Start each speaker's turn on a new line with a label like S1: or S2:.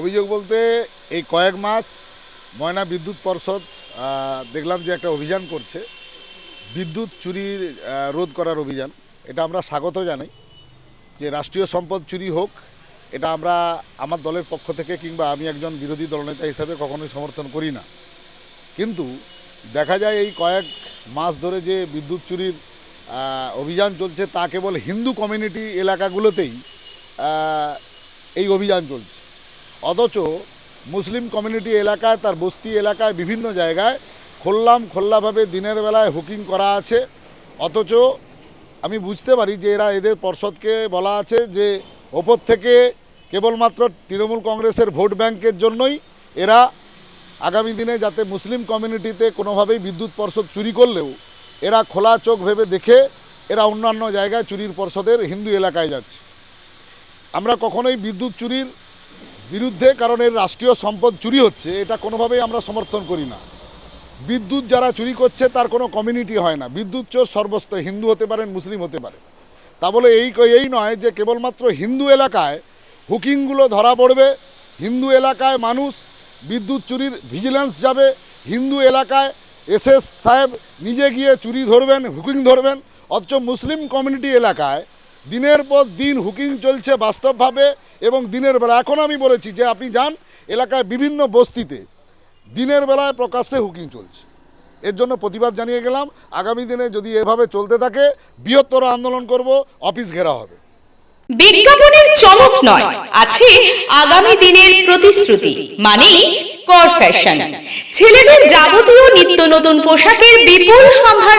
S1: অভিযোগ বলতে এই কয়েক মাস ময়না বিদ্যুৎ পর্ষদ দেখলাম যে একটা অভিযান করছে। বিদ্যুৎ চুরির রোধ করার অভিযান। এটা আমরা স্বাগত জানাই। যে রাষ্ট্রীয় সম্পদ চুরি হোক, এটা আমরা আমার দলের পক্ষ থেকে কিংবা আমি একজন বিরোধী দলনেতা হিসাবে কখনোই সমর্থন করি না। কিন্তু দেখা যায় এই কয়েক মাস ধরে যে বিদ্যুৎ চুরির অভিযান চলছে, তা কেবল হিন্দু কমিউনিটি এলাকাগুলোতেই এই অভিযান চলছে। অথচ মুসলিম কমিউনিটি এলাকায়, তার বস্তি এলাকায়, বিভিন্ন জায়গায় খোল্লাম খোল্লাভাবে দিনের বেলায় হুকিং করা আছে। অথচ আমি বুঝতে পারি যে এরা এদের পর্ষদকে বলা আছে যে ওপর থেকে কেবলমাত্র তৃণমূল কংগ্রেসের ভোট ব্যাংকের জন্যই এরা আগামী দিনে যাতে মুসলিম কমিউনিটিতে কোনোভাবেই বিদ্যুৎ পর্ষদ চুরি করলেও এরা খোলা চোখ ভেবে দেখে এরা অন্যান্য জায়গায় চুরির পর্ষদের হিন্দু এলাকায় যাচ্ছে। আমরা কখনোই বিদ্যুৎ চুরির বিরুদ্ধে কারণ এর রাষ্ট্রীয় সম্পদ চুরি হচ্ছে, এটা কোনোভাবেই আমরা সমর্থন করি না। বিদ্যুৎ যারা চুরি করছে, তার কোনো কমিউনিটি হয় না। বিদ্যুৎ চোর সর্বস্ত হিন্দু হতে পারেন, মুসলিম হতে পারে। তা বলে এই এই নয় যে কেবলমাত্র হিন্দু এলাকায় হুকিংগুলো ধরা পড়বে, হিন্দু এলাকায় মানুষ বিদ্যুৎ চুরির ভিজিলেন্স যাবে, হিন্দু এলাকায় এসএস সাহেব নিজে গিয়ে চুরি ধরবেন, হুকিং ধরবেন, অথচ মুসলিম কমিউনিটি এলাকায় দিনের পর দিন হুকিং চলছে বাস্তবভাবে এবং দিনের বেলা। এখন আমি বলেছি যে আপনি যান এলাকায় বিভিন্ন বস্তিতে। দিনের বেলায় প্রকাশ্যে হুকিং চলছে। এর জন্য প্রতিবাদ জানিয়ে গেলাম, আগামী দিনে যদি এভাবে চলতে থাকে, বৃহত্তর আন্দোলন করব, অফিস ঘেরা হবে।
S2: বিজ্ঞাপনের চমক নয়, আছে আগামী দিনের প্রতিশ্রুতি মানে কর ফ্যাশন ছেলেদের যাবতীয় নিত্য নতুন পোশাকের বিপুল সম্ভার